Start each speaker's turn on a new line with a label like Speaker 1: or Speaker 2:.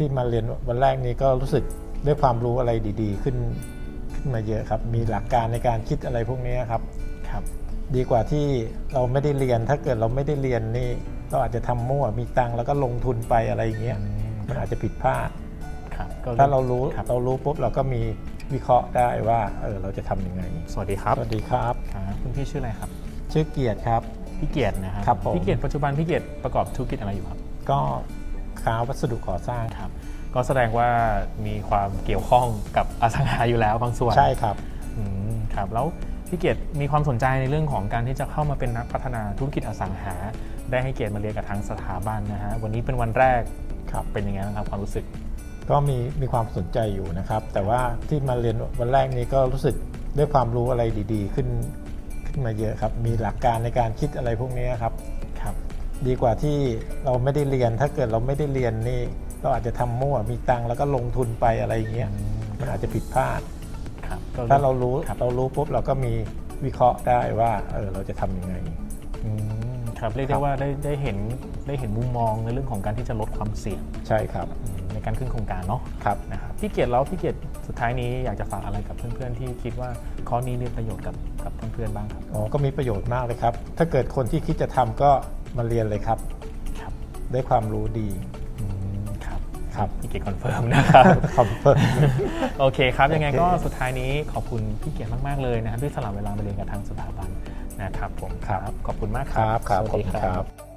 Speaker 1: ที่มาเรียนวันแรกนี้ก็รู้สึกได้ความรู้อะไรดีๆ ขึ้นขึ้นมาเยอะครับ มีหลักการในการคิดอะไรพวกนี้ครับ
Speaker 2: ครับ
Speaker 1: ดีกว่าที่เราไม่ได้เรียนถ้าเกิดเราไม่ได้เรียนนี่ เราอาจจะทำมั่วมีตังค์แล้วก็ลงทุนไปอะไรอย่างเงี้ยมันอาจจะผิดพลาด
Speaker 2: ครับก็
Speaker 1: ถ้าเรารู้
Speaker 2: ครับ
Speaker 1: เรารู้ปุ๊บเราก็มีวิเคราะห์ได้ว่าเออเราจะทำยังไง
Speaker 2: สวัสดีครับ
Speaker 1: สวัสดีครับ
Speaker 2: ครับ คุณพี่ชื่ออะไรครับ
Speaker 1: ชื่อเกียรติครับ
Speaker 2: พี่เกียรตินะครับ
Speaker 1: ครับผม
Speaker 2: พี่เกียรติปัจจุบันพี่เกียรติประกอบธุรกิจอะไรอยู่ครับ
Speaker 1: ก็ ค้าวัสดุก่อสร้าง
Speaker 2: ครับ ก็แสดงว่ามีความเกี่ยวข้องกับอสังหาอยู่แล้วบางส่วน
Speaker 1: ใช่ครับ
Speaker 2: อืมครับ แล้วพี่เกียรติมีความสนใจในเรื่องของการที่จะเข้ามาเป็นนักพัฒนาธุรกิจอสังหา ได้ให้เกียรติมาเรียนกับทางสถาบันนะฮะวันนี้เป็นวันแรก
Speaker 1: ครับ
Speaker 2: เป็นยังไงบ้างครับความรู้สึก
Speaker 1: ก็มีมีความสนใจอยู่นะครับ แต่ว่าที่มาเรียนวันแรกนี้ก็รู้สึกได้ความรู้อะไรดี ๆ ขึ้นขึ้นมาเยอะครับ มีหลักการในการคิดอะไรพวกนี้ครับ
Speaker 2: ครับ
Speaker 1: ดีกว่าที่เราไม่ได้เรียน ถ้าเกิดเราไม่ได้เรียนนี่เราอาจจะทำมั่วมีตังค์แล้วก็ลงทุนไปอะไรอย่างเงี้ยมันอาจจะผิดพลาด
Speaker 2: ครับก็
Speaker 1: ถ้าเรารู้
Speaker 2: ครับ
Speaker 1: เรารู้ปุ๊บเราก็มีวิเคราะห์ได้ว่าเออเราจะทำยังไง
Speaker 2: อืมครับเรียก
Speaker 1: ครั
Speaker 2: ได้
Speaker 1: บ
Speaker 2: ว่าได้ได้เห็นได้เห็นมุมมองในเรื่องของการที่จะลดความเสี่ยง
Speaker 1: ใช่ครับ
Speaker 2: อืมในการขึ้นโครงการเนาะ
Speaker 1: ครับ
Speaker 2: นะครับพี่เกียรติแล้วพี่เกียรติสุดท้ายนี้อยากจะฝากอะไรกับเพื่อนๆที่คิดว่าข้อนี้มีประโยชน์กับกับเพื่อนๆบ้างครับ
Speaker 1: อ๋อก็มีประโยชน์มากเลยครับ ถ้าเกิดคนที่คิดจะทำก็ มาเรียนเลยครับ
Speaker 2: ครับ
Speaker 1: ได้ความรู้ดี
Speaker 2: อืมครับ
Speaker 1: ครับ
Speaker 2: พี่เกียรติคอนเฟิร์มนะครับ
Speaker 1: คอมเฟิร์ม
Speaker 2: โอเคครับ ยังไง
Speaker 1: โอเค
Speaker 2: ก็สุดท้ายนี้ขอบคุณพี่เกียรติมาก ๆ เลยนะครับที่สละเวลามาเรียนกับทางสถาบันนะครับผม
Speaker 1: ครับ
Speaker 2: ขอบคุณมาก
Speaker 1: ค
Speaker 2: ครั
Speaker 1: รับครับ
Speaker 2: สวัส
Speaker 1: ขอบ
Speaker 2: ดี
Speaker 1: คุณครับ